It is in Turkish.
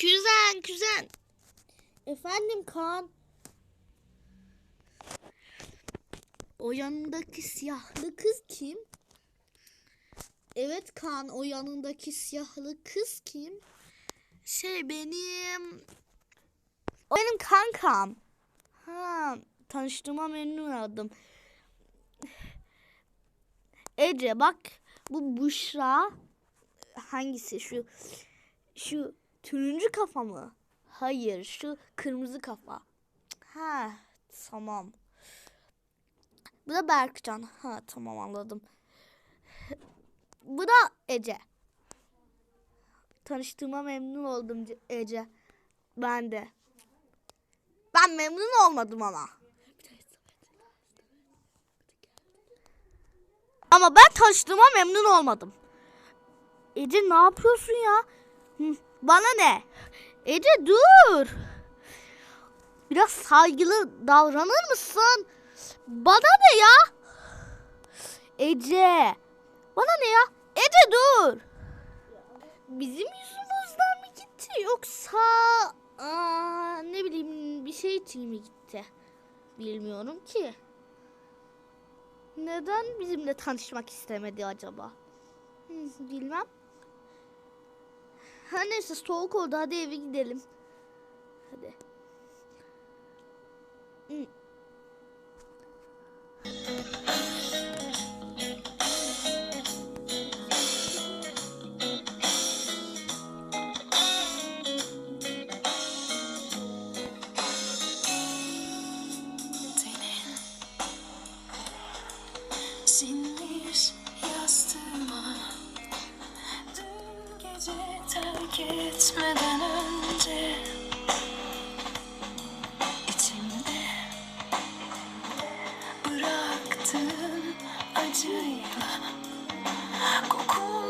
Kuzen kuzen. Efendim Kaan. O yanındaki siyahlı Kız kim? Evet Kaan o yanındaki siyahlı kız kim? Şey benim o benim kankam. Ha tanıştığıma memnun oldum. Ece bak bu Büşra hangisi şu şu turuncu kafa mı? Hayır şu kırmızı kafa. Ha tamam. Bu da Berkcan. Ha tamam anladım. Bu da Ece. Tanıştığıma memnun oldum Ce- Ece. Ben de. Ben memnun olmadım ama. Ama ben tanıştığıma memnun olmadım. Ece ne yapıyorsun ya? Hı, Bana ne? Ece dur. Biraz saygılı davranır mısın? Bana ne ya? Ece. Bana ne ya? Ece dur. Bizim yüzümüzden mi gitti yoksa aa, ne bileyim bir şey için mi gitti? Bilmiyorum ki. Neden bizimle tanışmak istemedi acaba? Bilmem. Ha neyse soğuk oldu hadi eve gidelim. Hadi. Hı. Senin terk etmeden önce içimde bıraktığın acıyla Kokunla